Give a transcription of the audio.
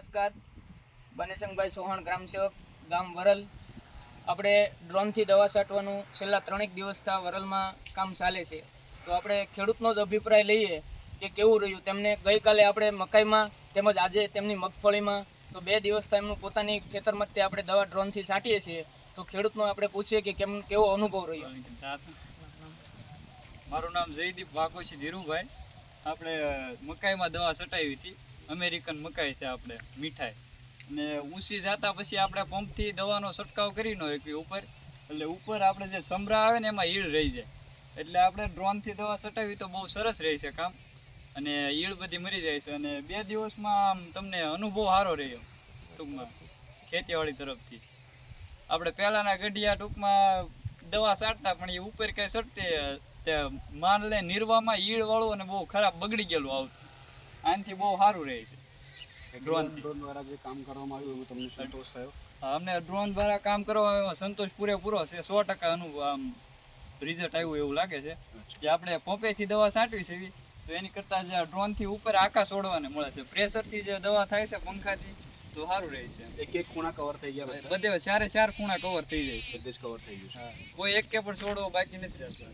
નમસ્કાર. બનેસંગભાઈ સોહાણ, ગ્રામસેવક, ગામ વરલ. આપણે ડ્રોનથી દવા છાંટવાનું છેલ્લા ત્રણેક દિવસથી વરલમાં કામ ચાલે છે. તો આપણે ખેડૂતનો જ અભિપ્રાય લઈએ કે કેવું રહ્યું? તેમને ગઈકાલે આપણે મકાઈમાં તેમજ આજે તેમની મગફળીમાં તો બે દિવસથી એમનું પોતાની ખેતરમાંથી આપણે દવા ડ્રોનથી છાંટીએ છીએ. તો ખેડૂતનો આપણે પૂછીએ કે કેમ, કેવો અનુભવ રહ્યો? મારું નામ જયદીપ વાઘોશી ધીરુભાઈ. આપણે મકાઈમાં દવા છટાવી હતી. અમેરિકન મકાઈ છે આપણે, મીઠાઈ. અને ઊંચી જાતા પછી આપણે પંપથી દવાનો છંટકાવ કરી નો એકવી ઉપર. એટલે ઉપર આપણે જે સમરા આવે ને એમાં ઈળ રહી જાય. એટલે આપણે ડ્રોનથી દવા છટાવી તો બહુ સરસ રહે છે કામ. અને ઈળ બધી મરી જાય છે. અને બે દિવસમાં તમને અનુભવ સારો રહ્યો ટૂંકમાં, ખેતીવાડી તરફથી. આપણે પહેલાંના ગઢિયા ટૂંકમાં દવા છાંટતા પણ એ ઉપર કઈ છટતે તે માનલે નિર્વામાં ઈળ વાળું અને બહુ ખરાબ બગડી ગયેલું આવતું. આનાથી બહુ સારું રહે છે. ડ્રોન ડ્રોન દ્વારા જે કામ કરવામાં આવ્યું એવું તમને સંતોષ થયો. અમને ડ્રોન દ્વારા કામ કરવામાં સંતોષ પૂરેપૂરો છે. સો ટકા અનુભવ આમ રિઝલ્ટ આવ્યું એવું લાગે છે. જે આપણે પોપેથી દવા છાંટવી છે તો એની કરતાં જે ડ્રોનથી ઉપર આકાશ ઓડવાને મળે છે. પ્રેશરથી જે દવા થાય છે પંખાથી તો સારું રહે છે. એક એક ખૂણા કવર થઈ ગયા બધે? ચારે ચાર ખૂણા કવર થઈ જાય બધે જ કવર થઈ ગયું કોઈ એક કે પણ છોડવો બાકી નથી રહેતો.